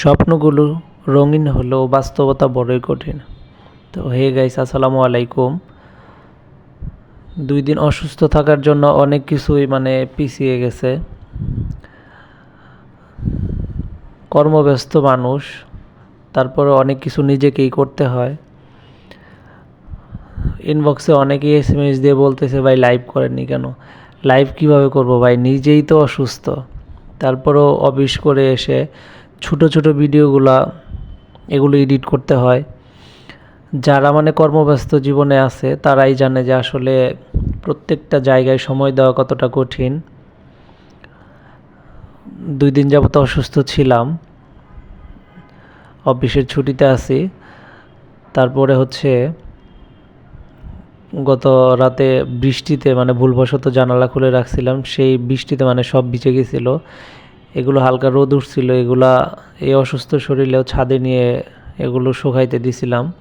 স্বপ্নগুলো রঙিন হলেও বাস্তবতা বড়ই কঠিন। তো হে গাইস, আসসালামু আলাইকুম। দুই দিন অসুস্থ থাকার জন্য অনেক কিছুই মানে পিছিয়ে গেছে। কর্মব্যস্ত মানুষ, তারপরে অনেক কিছু নিজেকেই করতে হয়। ইনবক্সে অনেকেই এস এম এস দিয়ে বলতেছে, ভাই লাইভ করেননি কেন? লাইভ কীভাবে করব? ভাই, নিজেই তো অসুস্থ। তারপরও অফিস করে এসে ছোট ছোট ভিডিওগুলা এগুলো এডিট করতে হয়। যারা মানে কর্মব্যস্ত জীবনে আছে, তারাই জানে যে আসলে প্রত্যেকটা জায়গায় সময় দেওয়া কতটা কঠিন। দুই দিন যাবত অসুস্থ ছিলাম। অফিসের ছুটিতে আছি। তারপরে হচ্ছে গত রাতে বৃষ্টিতে মানে ভুলবশত জানালা খুলে রাখছিলাম, সেই বৃষ্টিতে মানে সব ভিজে গেছিল। এগুলো হালকা রোদ উঠছিল, এগুলা এই অসুস্থ শরীরেও ছাদে নিয়ে এগুলো শুকাইতে দিছিলাম।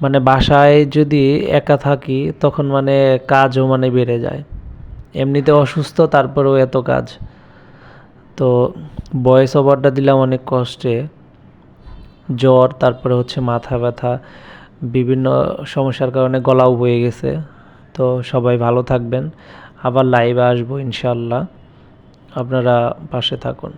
মানে বাসায় যদি একা থাকি, তখন মানে কাজও মানে বেড়ে যায়। এমনিতে অসুস্থ, তারপরেও এত কাজ। তো ভয়েস ওভারটা দিলাম অনেক কষ্টে। জ্বর, তারপরে হচ্ছে মাথা ব্যথা, বিভিন্ন সমস্যার কারণে গলাও বয়ে গেছে। তো সবাই ভালো থাকবেন। আবার লাইভে আসব ইনশাল্লাহ আপনারা পাশে থাকুন।